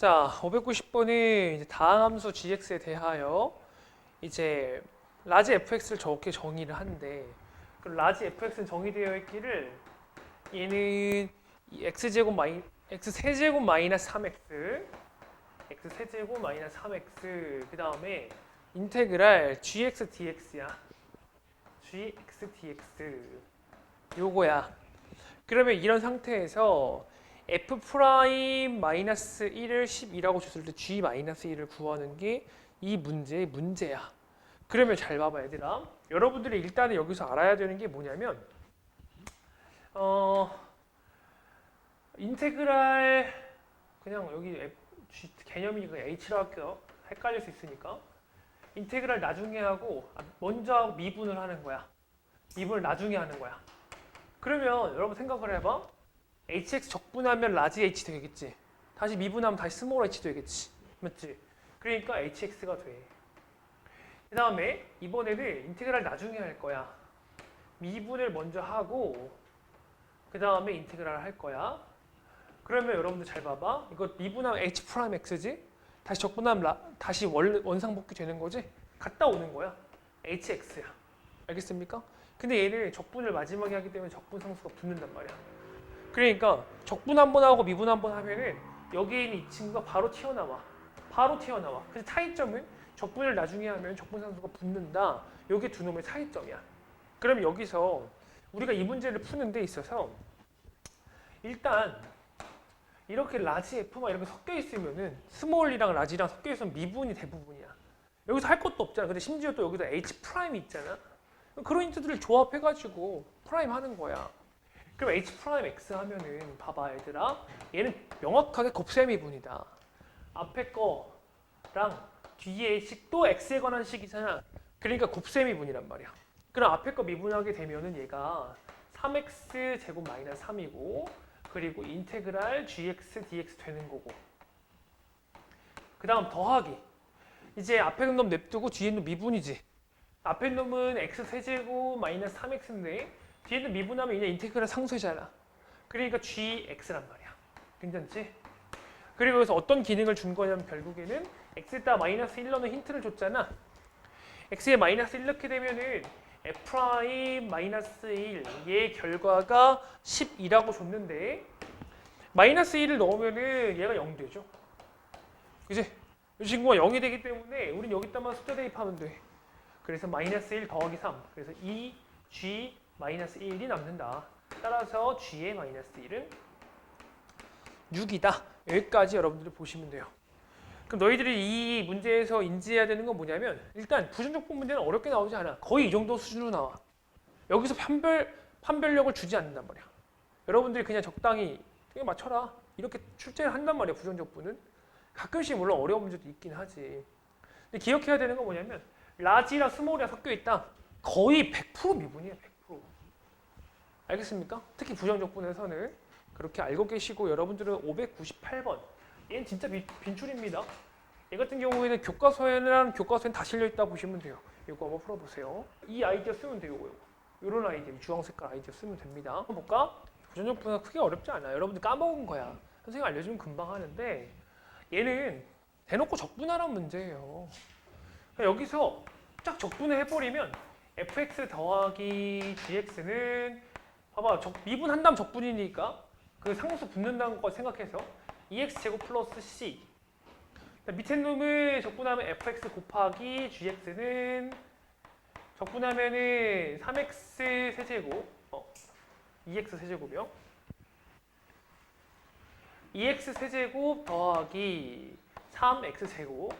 자, 590번은 이제 다항 함수 gx에 대하여 이제 라지 fx를 저렇게 정의를 한데 그 라지 fx는 정의되어 있기를 얘는 이 x제곱 마이 x 세제곱 마이너스 3x x 세제곱 마이너스 3x 그 다음에 인테그랄 gx dx야. gx dx. 요거야. 그러면 이런 상태에서 f 프라임 마이너스 1을 12라고 줬을 때 g 마이너스 1을 구하는 게 이 문제의 문제야. 그러면 잘 봐봐 얘들아. 여러분들이 일단은 여기서 알아야 되는 게 뭐냐면 어 인테그랄 그냥 여기 F, G, 개념이 그 H로 할게요. 헷갈릴 수 있으니까 인테그랄 나중에 하고 아, 먼저 미분을 하는 거야. 미분을 나중에 하는 거야. 그러면 여러분 생각을 해봐. Hx 적분하면 라지 h 되겠지. 다시 미분하면 다시 스몰 h 되겠지. 맞지? 그러니까 hx가 돼. 그 다음에 이번에는 인테그랄 나중에 할 거야. 미분을 먼저 하고 그 다음에 인테그랄 할 거야. 그러면 여러분들 잘 봐봐. 이거 미분하면 h 프라임 x지. 다시 적분하면 라, 다시 원, 원상복귀 되는 거지. 갔다 오는 거야. hx야. 알겠습니까? 근데 얘를 적분을 마지막에 하기 때문에 적분 상수가 붙는단 말이야. 그러니까 적분 한 번 하고 미분 한 번 하면은 여기에 있는 이 친구가 바로 튀어나와. 바로 튀어나와. 그래서 차이점은 적분을 나중에 하면 적분 상수가 붙는다. 요게 두 놈의 차이점이야. 그럼 여기서 우리가 이 문제를 푸는 데 있어서 일단 이렇게 라지 F만 이렇게 섞여 있으면은 스몰이랑 라지랑 섞여 있으면 미분이 대부분이야. 여기서 할 것도 없잖아. 근데 심지어 또 여기서 H 프라임이 있잖아. 그런 힌트들을 조합해가지고 프라임 하는 거야. 그럼 H 프라임 X 하면은 봐봐 얘들아 얘는 명확하게 곱셈이분이다. 앞에 거랑 뒤에 식도 X에 관한 식이잖아. 그러니까 곱셈이분이란 말이야. 그럼 앞에 거 미분하게 되면은 얘가 3x 제곱 마이너스 3이고 그리고 인테그랄 gx dx 되는 거고 그 다음 더하기 이제 앞에 놈 냅두고 뒤에 놈 미분이지 앞에 놈은 x 세제곱 마이너스 3x인데 뒤에 놈 미분하면 이제 인테그랄 상수잖아 그러니까 gx란 말이야 괜찮지? 그리고 여기서 어떤 기능을 준 거냐면 결국에는 x에다 마이너스 1 넣는 힌트를 줬잖아 x에 마이너스 1 넣게 되면은 f 마이너스 1얘 결과가 12라고 줬는데 마이너스 1을 넣으면은 얘가 0 되죠. 그지? 이 친구가 0이 되기 때문에 우린 여기다만 숫자 대입하면 돼. 그래서 마이너스 1 더하기 3 그래서 2g 마이너스 1이 남는다. 따라서 g의 마이너스 1은 6이다. 여기까지 여러분들이 보시면 돼요. 그럼 너희들이 이 문제에서 인지해야 되는 건 뭐냐면 일단 부정적분 문제는 어렵게 나오지 않아. 거의 이 정도 수준으로 나와. 여기서 판별 판별력을 주지 않는단 말이야. 여러분들이 그냥 적당히 그냥 맞춰라. 이렇게 출제를 한단 말이야. 부정적분은 가끔씩 물론 어려운 문제도 있긴 하지. 근데 기억해야 되는 건 뭐냐면 라지랑 스몰이랑 섞여 있다. 거의 100% 미분이야. 100%. 알겠습니까? 특히 부정적분에서는 그렇게 알고 계시고 여러분들은 598번 얘는 진짜 빈, 빈출입니다. 얘 같은 경우에는 교과서에는 교과서엔 다 실려 있다 보시면 돼요. 이거 한번 풀어보세요. 이 아이디어 쓰면 돼요. 이거. 이런 아이디어, 주황 색깔 아이디어 쓰면 됩니다. 한번 볼까? 부전적분은 크게 어렵지 않아요. 여러분들 까먹은 거야. 선생님 알려주면 금방 하는데 얘는 대놓고 적분하라는 문제예요. 그러니까 여기서 쫙 적분을 해버리면 fx 더하기 gx는 봐봐 적, 미분한다면 적분이니까 그 상수 붙는다는 거 생각해서 2x 제곱 플러스 c. 밑에 놈을 적분하면 fx 곱하기 gx는 적분하면은 3x 세제곱 어, 2x 세제곱이요? 2x 세제곱 더하기 3x 제곱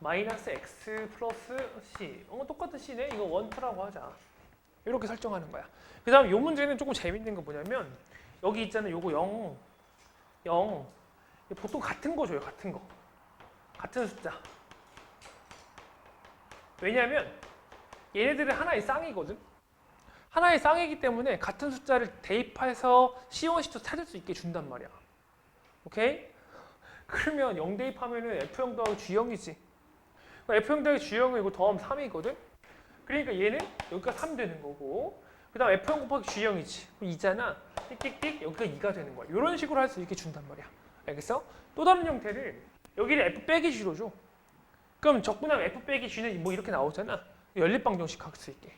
마이너스 x 플러스 c. 어, 똑같은 c네? 이거 원투라고 하자 이렇게 설정하는 거야. 그 다음 요 문제는 조금 재밌는 거 뭐냐면 여기 있잖아요 요거 0 0 보통 같은 거 줘요 같은 거. 같은 숫자. 왜냐하면 얘네들은 하나의 쌍이거든. 하나의 쌍이기 때문에 같은 숫자를 대입해서 C1, C2 찾을 수 있게 준단 말이야. 오케이? 그러면 0 대입하면 은 F0 더하기 G0이지. F0 더하기 G0은 이거 더하면 3이거든 그러니까 얘는 여기가 3 되는 거고 그 다음 F0 곱하기 G0이지 그럼 2잖아 띡띡띡 여기가 2가 되는 거야 이런 식으로 할 수 있게 준단 말이야 알겠어? 또 다른 형태를 여기를 f 빼기 g로 줘. 그럼 적분하면 f 빼기 g는 뭐 이렇게 나오잖아. 연립방정식 할 수 있게.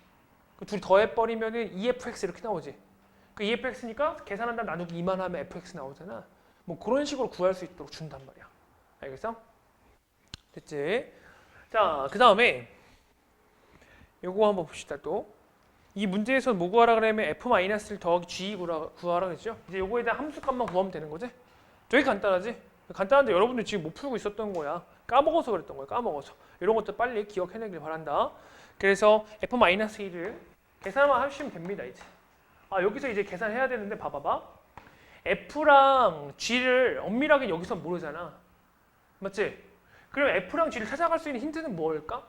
그 둘이 더해버리면은 2fx 이렇게 나오지. 그 2fx니까 계산한다 나누기 2만 하면 fx 나오잖아. 뭐 그런 식으로 구할 수 있도록 준단 말이야. 알겠어? 됐지? 자, 그 다음에 요거 한번 봅시다 또. 이 문제에서 뭐 구하라 그러면 f-를 더하기 g 구하라, 구하라 그랬죠? 이제 요거에 대한 함수값만 구하면 되는 거지? 되게 간단하지? 간단한데 여러분들 지금 못 풀고 있었던 거야. 까먹어서 그랬던 거야. 까먹어서. 이런 것도 빨리 기억해내길 바란다. 그래서 f-1을 계산만 하시면 됩니다. 이제. 아 여기서 이제 계산해야 되는데 봐봐봐. f랑 g를 엄밀하게 여기서 모르잖아. 맞지? 그럼 f랑 g를 찾아갈 수 있는 힌트는 뭘까?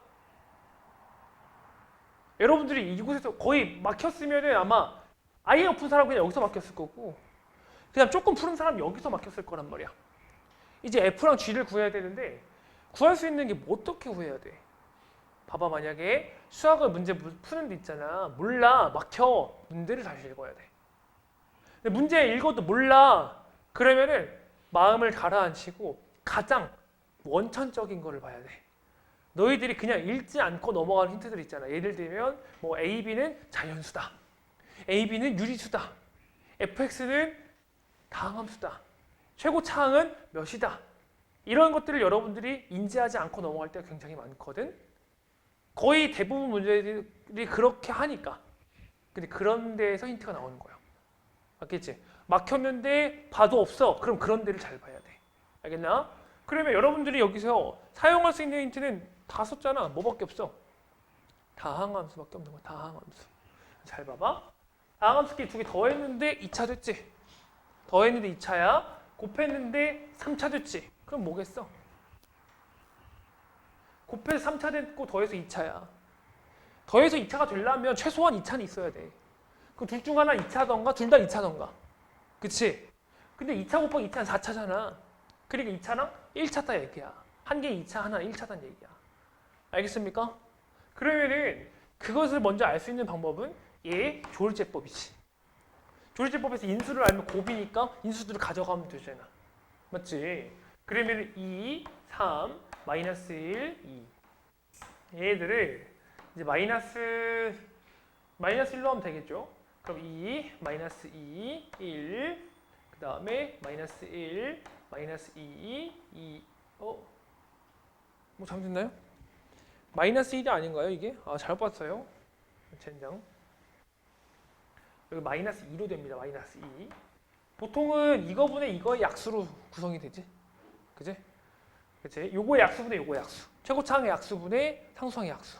여러분들이 이곳에서 거의 막혔으면은 아마 아예 엎은 사람 그냥 여기서 막혔을 거고 그냥 조금 푸른 사람 여기서 막혔을 거란 말이야. 이제 F랑 G를 구해야 되는데 구할 수 있는 게 뭐 어떻게 구해야 돼? 봐봐 만약에 수학을 문제 무- 푸는 데 있잖아. 몰라 막혀 문제를 다시 읽어야 돼. 근데 문제 읽어도 몰라 그러면은 마음을 가라앉히고 가장 원천적인 거를 봐야 돼. 너희들이 그냥 읽지 않고 넘어가는 힌트들 있잖아. 예를 들면 뭐 A, B는 자연수다. A, B는 유리수다. fx는 다항함수다. 최고 차항은 몇이다. 이런 것들을 여러분들이 인지하지 않고 넘어갈 때가 굉장히 많거든. 거의 대부분 문제들이 그렇게 하니까. 근데 그런 데에서 힌트가 나오는 거야. 맞겠지? 막혔는데 봐도 없어. 그럼 그런 데를 잘 봐야 돼. 알겠나? 그러면 여러분들이 여기서 사용할 수 있는 힌트는 다 썼잖아. 뭐밖에 없어? 다항함수밖에 없는 거야. 다항함수. 잘 봐봐. 다항함수끼리 두 개 더했는데 2차 됐지? 더했는데 2차야. 곱했는데 3차 됐지? 그럼 뭐겠어? 곱해서 3차 됐고 더해서 2차야. 더해서 2차가 되려면 최소한 2차는 있어야 돼. 그 둘 중 하나 2차던가 둘 다 2차던가. 그치? 근데 2차 곱하기 2차는 4차잖아. 그러니까 2차랑 1차 다 얘기야. 한 개 2차, 하나 1차단 얘기야. 알겠습니까? 그러면은 그것을 먼저 알 수 있는 방법은 얘 조울제법이지. 조울제법에서 인수를 알면 곱이니까 인수들을 가져가면 되잖아. 맞지? 그러면 2, 3, 마이너스 1, 2 얘들을 이제 마이너스 마이너스 1로 하면 되겠죠? 그럼 2, 마이너스 2, 1, 그 다음에 마이너스 1, 마이너스 2, 2, 어? 뭐 잘못됐나요? 마이너스 1이 아닌가요 이게? 아 잘못 봤어요. 젠장. 여기 마이너스 2로 됩니다 마이너스 2 보통은 이거분의 이거의 약수로 구성이 되지? 그지? 그치? 요거의 약수분의 요거의 약수. 최고차항의 약수분의 상수항의 약수.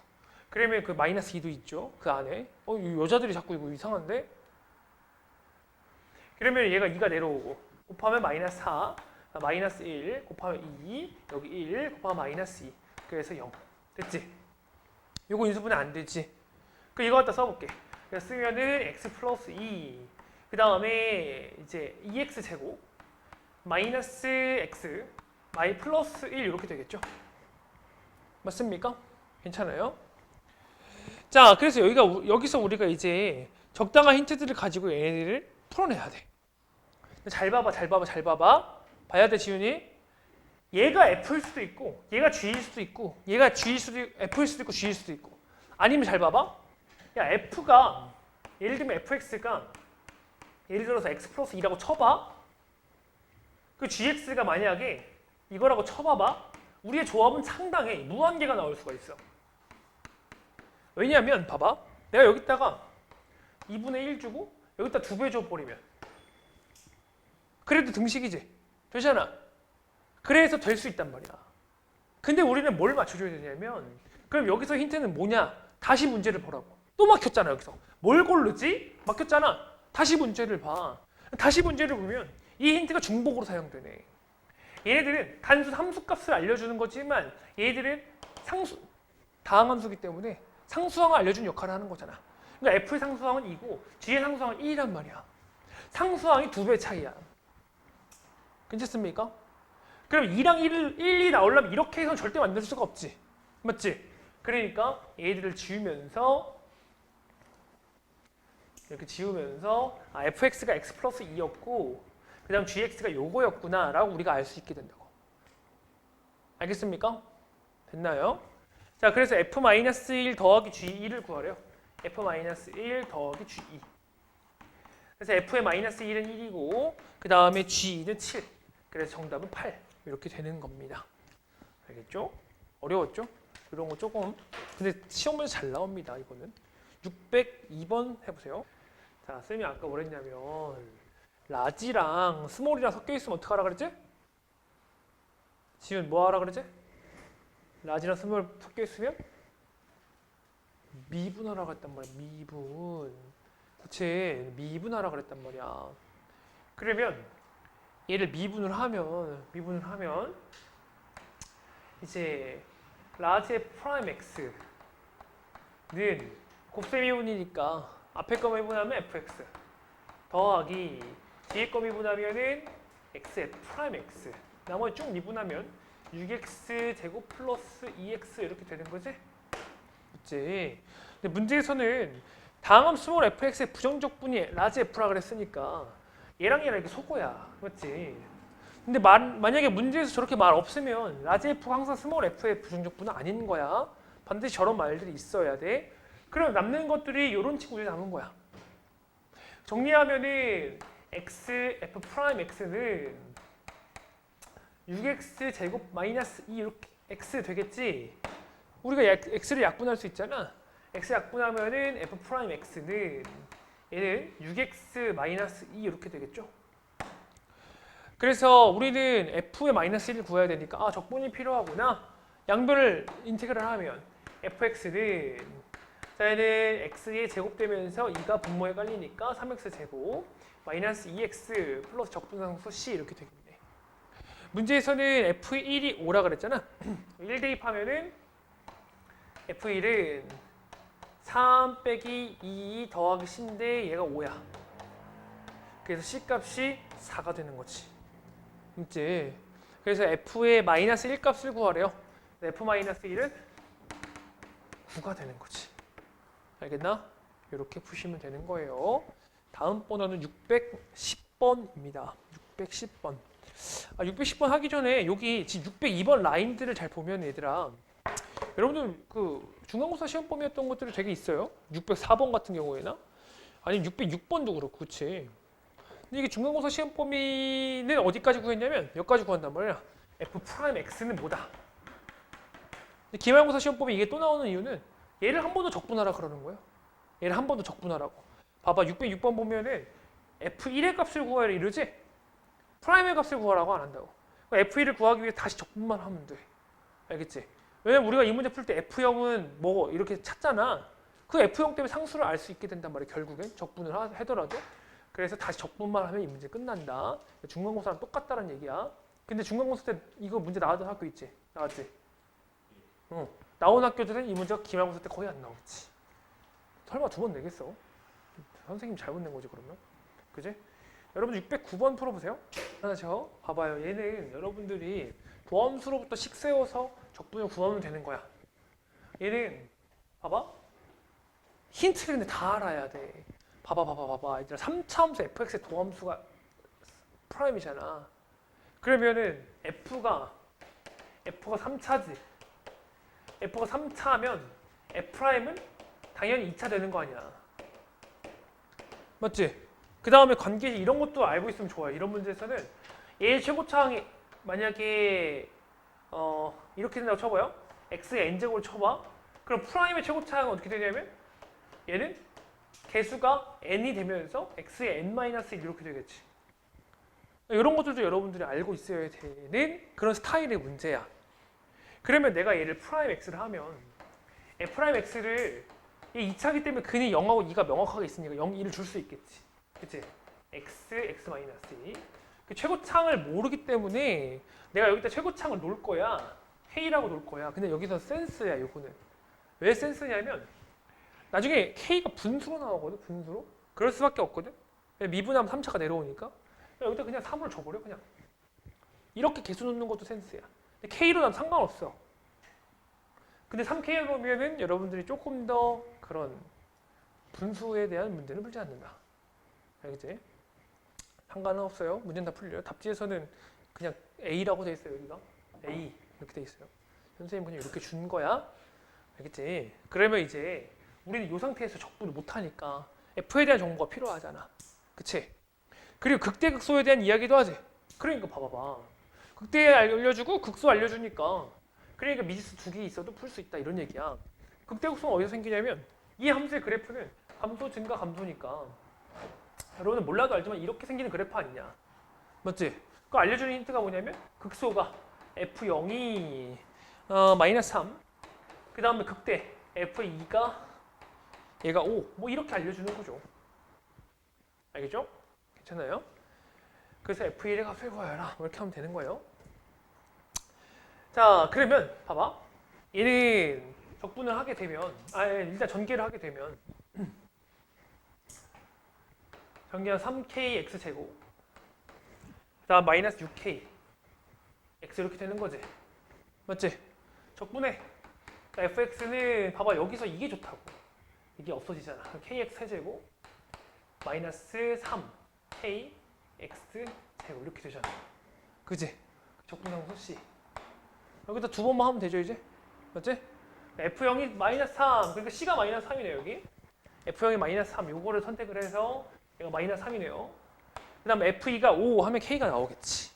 그러면 그 마이너스 2도 있죠 그 안에. 어이 여자들이 자꾸 이거 이상한데? 그러면 얘가 2가 내려오고 곱하면 마이너스 4 아, 마이너스 1 곱하면 2 여기 1 곱하면 마이너스 2 그래서 0 됐지? 요거 인수분해 안 되지? 그 이거 갖다 써볼게 쓰면은 x 플러스 2 그 다음에 이제 2x 제곱 마이너스 x 마이 플러스 1 이렇게 되겠죠? 맞습니까? 괜찮아요? 자, 그래서 여기가 우- 여기서 우리가 이제 적당한 힌트들을 가지고 얘네들을 풀어내야 돼. 잘 봐봐, 잘 봐봐, 잘 봐봐. 봐야 돼, 지훈이. 얘가 F일 수도 있고, 얘가 G일 수도 있고, 얘가 G일 수도 있고, F일 수도 있고, G일 수도 있고. 아니면 잘 봐봐. 야, F가 예를 들면 FX가 예를 들어서 X 플러스 2라고 쳐봐. 그 GX가 만약에 이거라고 쳐봐봐. 우리의 조합은 상당해. 무한계가 나올 수가 있어. 왜냐하면 봐봐. 내가 여기다가 2분의 1 주고 여기다 두배 줘버리면 그래도 등식이지. 되잖아. 그래서 될 수 있단 말이야. 근데 우리는 뭘 맞춰줘야 되냐면 그럼 여기서 힌트는 뭐냐? 다시 문제를 보라고. 또 막혔잖아 여기서. 뭘 고르지? 막혔잖아. 다시 문제를 봐. 다시 문제를 보면 이 힌트가 중복으로 사용되네. 얘네들은 단수 함수값을 알려주는 거지만 얘들은 상수 다항 함수기 때문에 상수항을 알려주는 역할을 하는 거잖아. 그러니까 F의 상수항은 2고 G의 상수항은 1이란 말이야. 상수항이 두 배 차이야. 괜찮습니까? 그럼 2랑 1, 1이 나오려면 이렇게 해서는 절대 만들 수가 없지. 맞지? 그러니까 얘들을 지우면서 이렇게 지우면서 아, fx가 x 플러스 2였고 그 다음 gx가 요거였구나 라고 우리가 알 수 있게 된다고. 알겠습니까? 됐나요? 자, 그래서 f-1 더하기 g2를 구하래요. f-1 더하기 g2. 그래서 f의 마이너스 1은 1이고 그 다음에 g2는 7. 그래서 정답은 8. 이렇게 되는 겁니다. 알겠죠? 어려웠죠? 이런 거 조금 근데 시험 문제 잘 나옵니다. 이거는 602번 해보세요. 자, 쌤이 아까 뭐랬냐면 라지랑 스몰이랑 섞여 있으면 어떡하라 그랬지? 지금 뭐 하라 그랬지? 라지랑 스몰 섞여 있으면 미분하라 그랬단 말이야. 미분. 그치? 미분하라 그랬단 말이야. 그러면 얘를 미분을 하면 미분을 하면 이제 라지의 프라임 x는 곱셈 미분이니까 앞에 거 미분하면 fx 더하기 뒤에 거 미분하면은 x의 프라임 x 나머지 쭉 미분하면 6x 제곱 플러스 2x 이렇게 되는 거지? 그치? 근데 문제에서는 다음 스몰 fx의 부정적 분이 라지 f라 그랬으니까 얘랑 얘랑 이렇게 속어야 맞지? 근데 만, 만약에 문제에서 저렇게 말 없으면 라지 f가 항상 스몰 f의 부정적 분은 아닌 거야 반드시 저런 말들이 있어야 돼 그럼 남는 것들이 이런 친구들이 남은 거야 정리하면은 x f 프라임 x는 6x 제곱 마이너스 2 이렇게 x 되겠지. 우리가 약- x를 약분할 수 있잖아. x 약분하면은 f 프라임 x는 얘는 6x 마이너스 2 이렇게 되겠죠. 그래서 우리는 f의 마이너스 1을 구해야 되니까 아 적분이 필요하구나. 양변을 인테그랄 하면 fx는 자 얘는 x에 제곱되면서 2가 분모에 깔리니까 3x 제곱 마이너스 2x 플러스 적분상수 c 이렇게 되겠네. 문제에서는 F1이 5라 그랬잖아. 1 대입하면은 F1은 3 빼기 2 더하기 C인데 얘가 5야. 그래서 C 값이 4가 되는 거지. 맞지? 그래서 F의 마이너스 1 값을 구하래요. F 마이너스 1은 9가 되는 거지. 알겠나? 이렇게 푸시면 되는 거예요. 다음 번호는 610번입니다. 610번. 아, 610번 하기 전에 여기 지금 602번 라인들을 잘 보면 얘들아 여러분들 그 중간고사 시험 범위였던 것들이 되게 있어요? 604번 같은 경우에나? 아니면 606번도 그렇고 그치? 근데 이게 중간고사 시험 범위는 어디까지 구했냐면 여기까지 구한단 말이야. F 프라임 x는 뭐다? 근데 기말고사 시험 범위 이게 또 나오는 이유는 얘를 한 번 더 적분하라 그러는 거예요. 얘를 한 번 더 적분하라고. 봐봐 606번 보면은 f1의 값을 구하라 이러지? 프라임의 값을 구하라고 안 한다고. F1을 구하기 위해 다시 적분만 하면 돼. 알겠지? 왜냐면 우리가 이 문제 풀 때 F0은 뭐 이렇게 찾잖아. 그 F0 때문에 상수를 알 수 있게 된단 말이야. 결국엔 적분을 하, 하더라도. 그래서 다시 적분만 하면 이 문제 끝난다. 중간고사랑 똑같다는 얘기야. 근데 중간고사 때 이거 문제 나왔던 학교 있지? 나왔지? 어. 나온 학교들은 이 문제가 기말고사 때 거의 안 나오겠지. 설마 두 번 내겠어? 선생님 잘못 낸 거지 그러면? 그지? 여러분 609번 풀어보세요. 하나 저 봐봐요. 얘는 여러분들이 도함수로부터 식 세워서 적분을 구하면 되는 거야. 얘는 봐봐. 힌트를 근데 다 알아야 돼. 봐봐 봐봐 봐봐. 얘들아 3차함수 fx의 도함수가 프라임이잖아. 그러면은 f가 f가 3차지. f가 3차면 f 프라임은 당연히 2차 되는 거 아니야. 맞지? 그 다음에 관계 이런 것도 알고 있으면 좋아요. 이런 문제에서는 얘 최고차항이 만약에 어 이렇게 된다고 쳐봐요. x의 n제곱을 쳐봐. 그럼 프라임의 최고차항은 어떻게 되냐면 얘는 개수가 n이 되면서 x의 n-1 이렇게 되겠지. 이런 것들도 여러분들이 알고 있어야 되는 그런 스타일의 문제야. 그러면 내가 얘를 프라임 x를 하면 프라임 x를 이 2차기 때문에 근이 0하고 2가 명확하게 있으니까 0, 2를 줄 수 있겠지. 그치? x, x 마이너스 2. 그 최고창을 모르기 때문에 내가 여기다 최고창을 놓을 거야. K라고 놓을 거야. 근데 여기서 센스야, 요거는. 왜 센스냐면 나중에 K가 분수로 나오거든, 분수로. 그럴 수밖에 없거든. 미분하면 3차가 내려오니까. 여기다 그냥 3으로 줘버려, 그냥. 이렇게 개수 놓는 것도 센스야. K로 나면 상관없어. 근데 3K로 놓으면은 여러분들이 조금 더 그런 분수에 대한 문제는 풀지 않는다. 알겠지? 상관은 없어요. 문제는 다 풀려요. 답지에서는 그냥 A라고 돼 있어요. 여기가 A. 이렇게 돼 있어요. 선생님 그냥 이렇게 준 거야. 알겠지? 그러면 이제 우리는 이 상태에서 적분을 못 하니까 F에 대한 정보가 필요하잖아. 그치? 그리고 극대극소에 대한 이야기도 하지. 그러니까 봐봐봐. 극대 알려주고 극소 알려주니까 그러니까 미지수 두 개 있어도 풀 수 있다 이런 얘기야. 극대극소는 어디서 생기냐면 이 함수의 그래프는 감소 증가 감소니까 여러분은 몰라도 알지만 이렇게 생기는 그래프 아니냐. 맞지? 그 알려주는 힌트가 뭐냐면 극소가 F0이 어, 마이너스 3. 그 다음에 극대 F2가 얘가 5. 뭐 이렇게 알려주는 거죠. 알겠죠? 괜찮아요? 그래서 F1의 값을 구하여라. 뭐 이렇게 하면 되는 거예요. 자, 그러면 봐봐. 얘는 적분을 하게 되면, 아, 일단 전개를 하게 되면 전개가 3kx 제곱, 그다음 마이너스 6k x 이렇게 되는 거지, 맞지? 적분해. 그러니까 fx는 봐봐 여기서 이게 좋다고. 이게 없어지잖아. kx 세제곱 마이너스 3 k x 제곱 이렇게 되잖아. 그지? 적분함수 c. 여기다 두 번만 하면 되죠 이제? 맞지? f0이 마이너스 3 그러니까 c가 마이너스 3이네요 여기. f0이 마이너스 3 요거를 선택을 해서 얘가 마이너스 3이네요. 그 다음 f2가 5 하면 k가 나오겠지.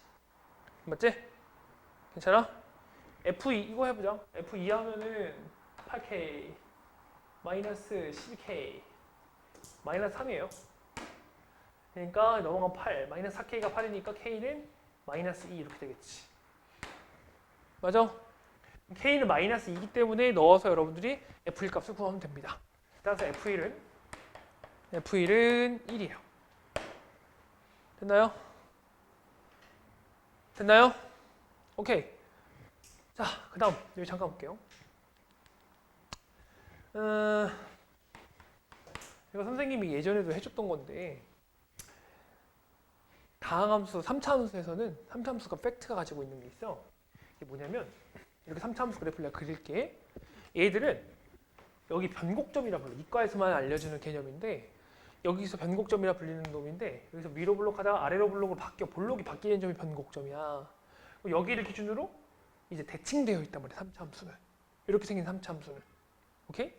맞지? 괜찮아? f2 이거 해보자. f2 하면은 8k 마이너스 12k 마이너스 3이에요. 그러니까 넘어간 8 마이너스 4k가 8이니까 k는 마이너스 2 이렇게 되겠지. 맞아? k는 마이너스 2이기 때문에 넣어서 여러분들이 f1 값을 구하면 됩니다. 따라서 f1은 f1은 1이에요. 됐나요? 됐나요? 오케이. 자, 그 다음 여기 잠깐 볼게요. 어, 이거 선생님이 예전에도 해줬던 건데 다항함수 3차 함수에서는 3차 함수가 팩트가 가지고 있는 게 있어. 이게 뭐냐면 이렇게 3차 함수 그래프를 내가 그릴게. 얘들은 여기 변곡점이라 불러. 이과에서만 알려주는 개념인데 여기서 변곡점이라 불리는 놈인데 여기서 위로 블록하다가 아래로 블록으로 바뀌어 볼록이 바뀌는 점이 변곡점이야. 여기를 기준으로 이제 대칭되어 있단 말이야. 3차 함수는. 이렇게 생긴 3차 함수는. 오케이?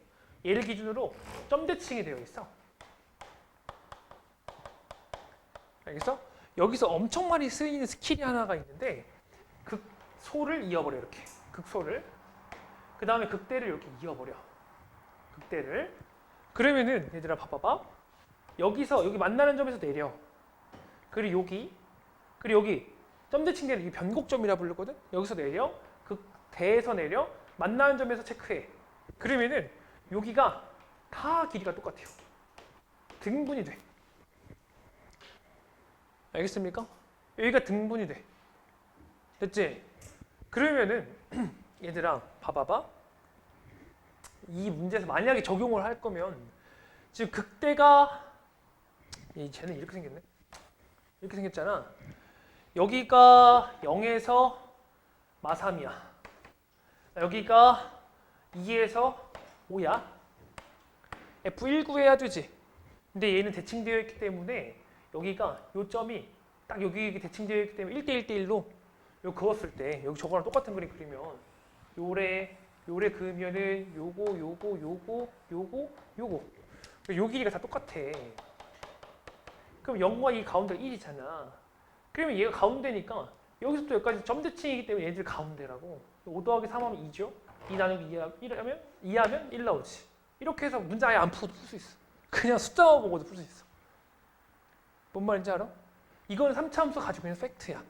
얘를 기준으로 점 대칭이 되어 있어. 알겠어? 여기서 엄청 많이 쓰이는 스킬이 하나가 있는데 극소를 이어버려 이렇게 극소를 그 다음에 극대를 이렇게 이어버려 극대를 그러면은 얘들아 봐봐봐 여기서 여기 만나는 점에서 내려 그리고 여기 그리고 여기 점대칭되는 이 변곡점이라 부르거든 여기서 내려 극대에서 내려 만나는 점에서 체크해 그러면은 여기가 다 길이가 똑같아요 등분이 돼 알겠습니까? 여기가 등분이 돼. 됐지? 그러면은 얘들아 봐봐봐. 이 문제에서 만약에 적용을 할 거면 지금 극대가 이 쟤는 이렇게 생겼네. 이렇게 생겼잖아. 여기가 0에서 마3이야. 여기가 2에서 5야. F1 구해야 되지. 근데 얘는 대칭되어 있기 때문에 여기가 요 점이 딱 여기 대칭되어 있기 때문에 1대 1대 1로 요 그었을 때 여기 저거랑 똑같은 그림 그리면 요래 요래 그으면은 요거 요거 요거 요거 요거 요 길이가 다 똑같아. 그럼 0과 이 가운데가 1이잖아. 그러면 얘가 가운데니까 여기서부터 여기까지 점 대칭이기 때문에 얘들 가운데라고 5 더하기 3 하면 2죠. 2 나누기 2 하면 2 하면 1 나오지. 이렇게 해서 문제 아예 안 풀어도 풀 수 있어. 그냥 숫자만 보고도 풀 수 있어. 뭔 말인지 알아? 이거는 3차 함수 가지고 있는 팩트야.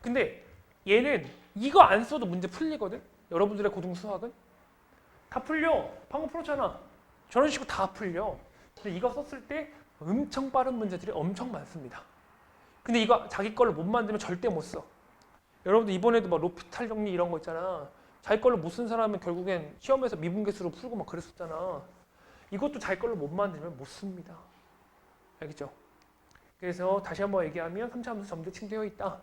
근데 얘는 이거 안 써도 문제 풀리거든? 여러분들의 고등 수학은? 다 풀려. 방금 풀었잖아. 저런 식으로 다 풀려. 근데 이거 썼을 때 엄청 빠른 문제들이 엄청 많습니다. 근데 이거 자기 걸로 못 만들면 절대 못 써. 여러분들 이번에도 막 로피탈 정리 이런 거 있잖아. 자기 걸로 못 쓴 사람은 결국엔 시험에서 미분계수로 풀고 막 그랬었잖아. 이것도 자기 걸로 못 만들면 못 씁니다. 알겠죠? 그래서 다시 한번 얘기하면 3차 함수 점대칭 되어 있다.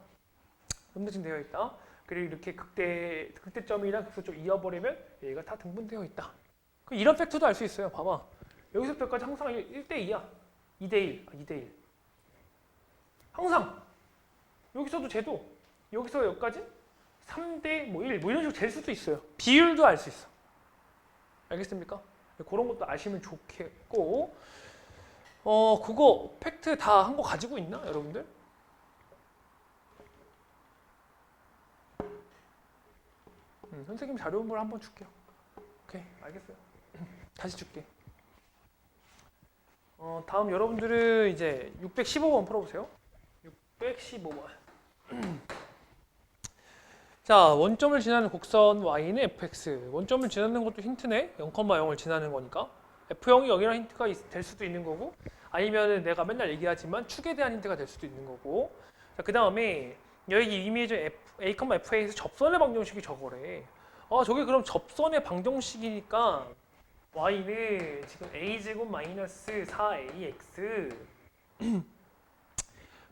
점대칭 되어 있다. 그리고 이렇게 극대 극대점이랑 극소점 이어버리면 얘가 다 등분되어 있다. 그 이런 팩트도 알 수 있어요. 봐봐. 여기서부터까지 항상 1대 2야. 2대 1. 아, 2대 1. 항상 여기서도 제도 여기서 여기까지 3대 뭐 1, 뭐 이런 식으로 될 수도 있어요. 비율도 알 수 있어. 알겠습니까? 그런 것도 아시면 좋겠고, 어, 그거 팩트 다 한 거 가지고 있나, 여러분들? 음, 선생님 자료물 한번 줄게요. 오케이, 알겠어요. 다시 줄게. 어, 다음 여러분들은 이제 615번 풀어보세요. 615번. 자, 원점을 지나는 곡선 y는 fx. 원점을 지나는 것도 힌트네. 0,0을 지나는 거니까. f0이 0이라는 힌트가 있- 될 수도 있는 거고, 아니면은 내가 맨날 얘기하지만 축에 대한 힌트가 될 수도 있는 거고. 자, 그 다음에 여기 이미지 a, f에서 접선의 방정식이 저거래. 아, 저게 그럼 접선의 방정식이니까 y는 지금 a 제곱 마이너스 4ax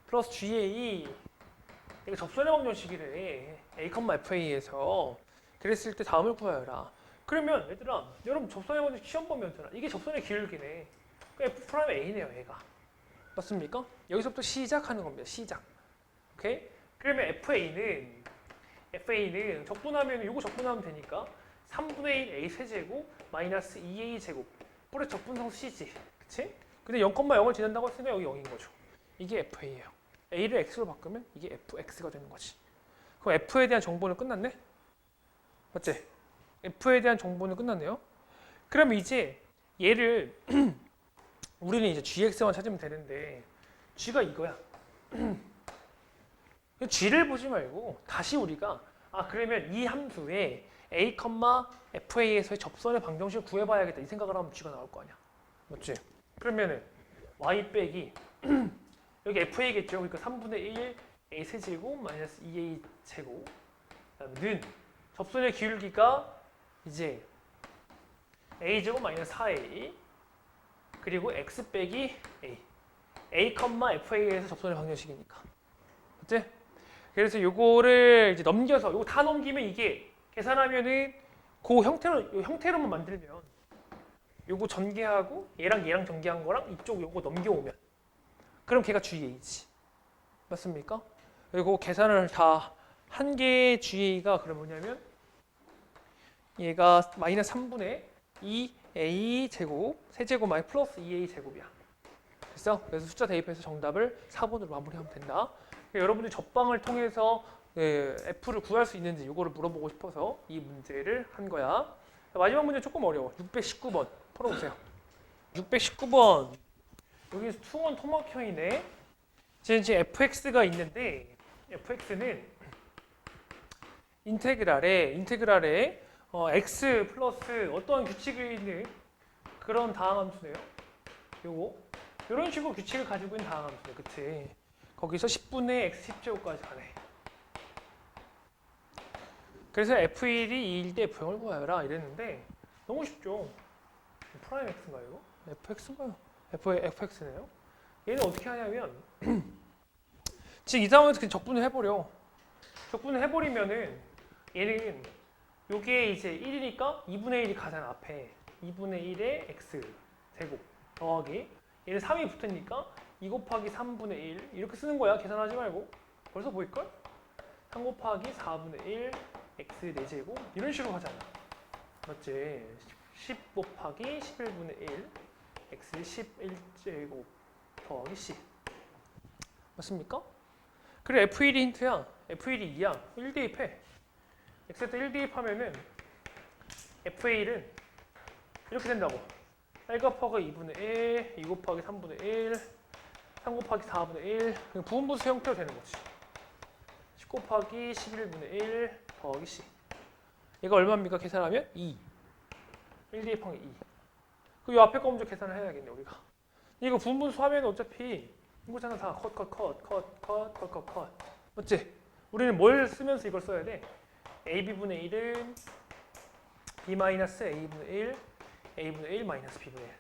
플러스 ga 이거 접선의 방정식이래. a, fa에서. 그랬을 때 다음을 구하여라. 그러면 얘들아 여러분 접선의 방정식 시험 보면잖아 이게 접선의 기울기네. 그 f 프라임 a네요 얘가. 맞습니까? 여기서부터 시작하는 겁니다 시작. 오케이? 그러면 fa는 fa는 적분하면 요거 적분하면 되니까 3분의 1 a 세제곱 마이너스 2a 제곱. 뿌리 적분성수 c지. 그치? 근데 0,0을 지난다고 했으면 여기 0인 거죠. 이게 fa예요. A를 x로 바꾸면 이게 fx가 되는 거지. 그럼 f에 대한 정보는 끝났네? 맞지? f에 대한 정보는 끝났네요? 그럼 이제 얘를 우리는 이제 gx만 찾으면 되는데 g가 이거야. G를 보지 말고 다시 우리가 아 그러면 이 함수에 a, fa에서의 접선의 방정식을 구해봐야겠다 이 생각을 하면 g가 나올 거 아니야. 맞지? 그러면은 y 빼기 여기 fa겠죠? 그러니까 3분의 1 a 세제곱 마이너스 2a 제곱. 는 접선의 기울기가 이제 a 제곱 마이너스 4a 그리고 x 빼기 a. A, fa에서 접선의 방정식이니까. 맞지? 그래서 요거를 이제 넘겨서 요거 다 넘기면 이게 계산하면은 그 형태로 요 형태로만 만들면 요거 전개하고 얘랑 얘랑 전개한 거랑 이쪽 요거 넘겨오면 그럼 걔가 GA지 맞습니까? 그리고 계산을 다 한 개의 GA가 그럼 뭐냐면 얘가 마이너스 3분의 2A 제곱 세제곱 마이 플러스 2A 제곱이야 됐어? 그래서 숫자 대입해서 정답을 4번으로 마무리하면 된다 그러니까 여러분들이 접방을 통해서 예, F를 구할 수 있는지 이거를 물어보고 싶어서 이 문제를 한 거야. 마지막 문제 조금 어려워. 619번 풀어보세요. 619번 여기 수원 토막형이네. 지금 지금 fx가 있는데 fx는 인테그랄에 인테그랄에 어, x 플러스 어떠한 규칙이 있는 그런 다항함수네요. 요거 이런 식으로 규칙을 가지고 있는 다항함수네, 그치? 거기서 10분의 x 10제곱까지 가네. 그래서 F1이 2일 때 F0을 구하여라 이랬는데 너무 쉽죠. 프라임 X인가 이거? FX인가요? F, FX네요. 얘는 어떻게 하냐면 지금 이 상황에서 그냥 적분을 해버려. 적분을 해버리면은 얘는 요게 이제 1이니까 2분의 1이 가잖아 앞에 2분의 1의 X 제곱 더하기 얘는 3이 붙으니까 2 곱하기 3분의 1 이렇게 쓰는 거야 계산하지 말고 벌써 보일걸? 3 곱하기 4분의 1 x 4제곱? 이런 식으로 하잖아. 맞지? 10 곱하기 11분의 1 x 11제곱 더하기 c 맞습니까? 그리고 f1이 힌트야. F1이 2야. 1 대입해. X에다 1 대입하면은 f1은 이렇게 된다고. 1 곱하기 2분의 1 2 곱하기 3분의 1 3 곱하기 4분의 1 그냥 부분분수 형태로 되는 거지. 10 곱하기 11분의 1 더하기 c 얘가 얼마입니까? 계산하면 2 1 대입한 게 2. 그요 앞에 거 먼저 계산을 해야겠네 우리가 이거 분분수 하면 어차피 이거잖아 다컷 컷 컷 컷 컷 컷 컷 컷 맞지? 우리는 뭘 쓰면서 이걸 써야 돼? ab분의 1은 b 마이너스 a분의 1 a분의 1 마이너스 b분의 1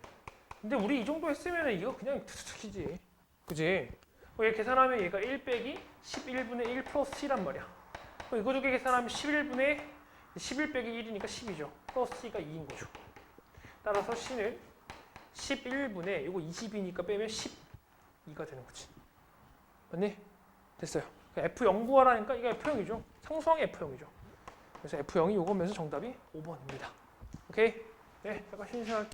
근데 우리 이 정도 했으면 이거 그냥 툭툭이지 그지? 어, 얘 계산하면 얘가 1 빼기 11분의 1 플러스 c란 말이야 이거 두개 계산하면 11분의 11 빼기 1이니까 10이죠. 플러스 c가 2인 거죠. 따라서 c는 11분의 이거 20이니까 빼면 12가 되는 거지. 맞니? 됐어요. F0 구하라니까 이게 F0이죠. 상수항이 F0이죠. 그래서 F0이 요거면서 정답이 5번입니다. 오케이? 네, 약간 신신할